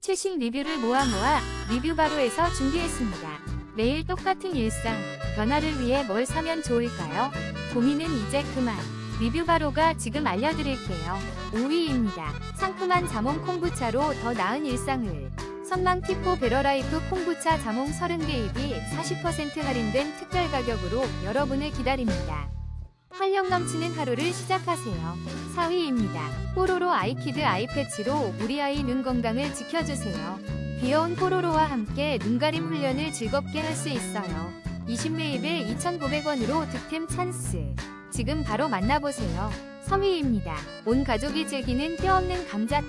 최신 리뷰를 모아 모아 리뷰 바로에서 준비했습니다. 매일 똑같은 일상, 변화를 위해 뭘 사면 좋을까요? 고민은 이제 그만. 리뷰 바로가 지금 알려드릴게요. 5위입니다. 상큼한 자몽 콩부차로 더 나은 일상을. 선망 티포 베러라이프 콩부차 자몽 30개입이 40% 할인된 특별 가격으로 여러분을 기다립니다. 활력 넘치는 하루를 시작하세요. 4위입니다. 뽀로로 아이키드 아이패치로 우리 아이 눈 건강을 지켜주세요. 귀여운 뽀로로와 함께 눈가림 훈련을 즐겁게 할 수 있어요. 20매입에 2,900원으로 득템 찬스. 지금 바로 만나보세요. 3위입니다. 온 가족이 즐기는 뼈없는 감자탕.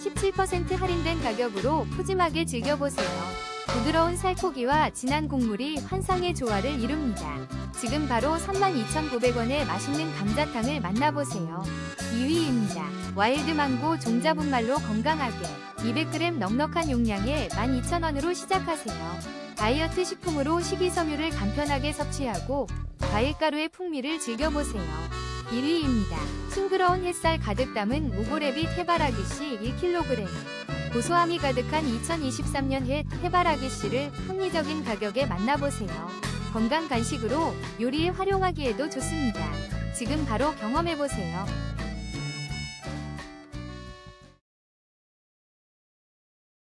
17% 할인된 가격으로 푸짐하게 즐겨보세요. 부드러운 살코기와 진한 국물이 환상의 조화를 이룹니다. 지금 바로 32,900원의 맛있는 감자탕을 만나보세요. 2위입니다. 와일드망고 종자분말로 건강하게 200g 넉넉한 용량에 12,000원으로 시작하세요. 다이어트 식품으로 식이섬유를 간편하게 섭취하고 과일가루의 풍미를 즐겨보세요. 1위입니다. 싱그러운 햇살 가득 담은 우고래빛 해바라기씨 1kg. 고소함이 가득한 2023년 햇 해바라기 씨를 합리적인 가격에 만나보세요. 건강 간식으로 요리에 활용하기에도 좋습니다. 지금 바로 경험해보세요.